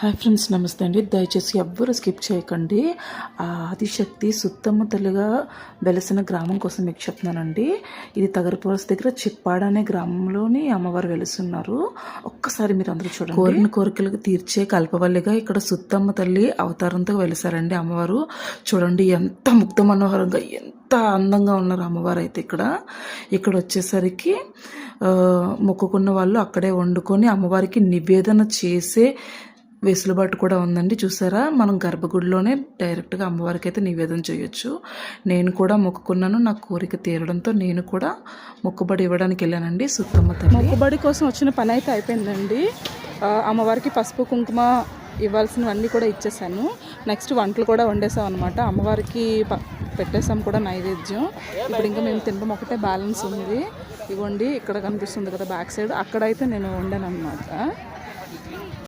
Hi friends నమస్తే అండి. దయచేసి ఎవ్వరు స్కిప్ చేయకండి. ఆ ఆదిశక్తి సుత్తమ్మ తల్లిగా వెలసిన గ్రామం కోసం మీకు చెప్తున్నానండి. ఇది తగరపురస్ దగ్గర చిప్పాడ అనే గ్రామంలోని అమ్మవారు వెలుస్తున్నారు ఒక్కసారి మీరు అందరూ చూడండి. కోరిన కోరికలకు తీర్చే కల్పవల్లిగా ఇక్కడ సుత్తమ్మ తల్లి అవతారంతో వెలిసారండి అమ్మవారు. చూడండి ఎంత ముగ్ధ మనోహరంగా ఎంత అందంగా ఉన్నారు అమ్మవారు అయితే ఇక్కడ. ఇక్కడ వచ్చేసరికి మొక్కుకున్న వాళ్ళు అక్కడే వండుకొని అమ్మవారికి నివేదన చేసే వెసులుబాటు కూడా ఉందండి. చూసారా? మనం గర్భగుడిలోనే డైరెక్ట్గా అమ్మవారికి అయితే నివేదన చేయొచ్చు. నేను కూడా మొక్కుకున్నాను. నా కోరిక తీరడంతో నేను కూడా మొక్కుబడి ఇవ్వడానికి వెళ్ళానండి. సుత్తమ్మ తల్లి. మొక్కుబడి కోసం వచ్చిన పని అయితే అయిపోయిందండి అమ్మవారికి పసుపు కుంకుమ ఇవ్వాల్సినవన్నీ కూడా ఇచ్చేసాను. నెక్స్ట్ వంటలు కూడా వండేసాం అనమాట అమ్మవారికి ప- పెట్టేసాం కూడా నైవేద్యం. ఇప్పుడు ఇంకా మేము తినడం ఒకటే బ్యాలెన్స్ ఉంది. ఇవ్వండి ఇక్కడ కనిపిస్తుంది కదా బ్యాక్ సైడ్. అక్కడైతే నేను వండాను అనమాట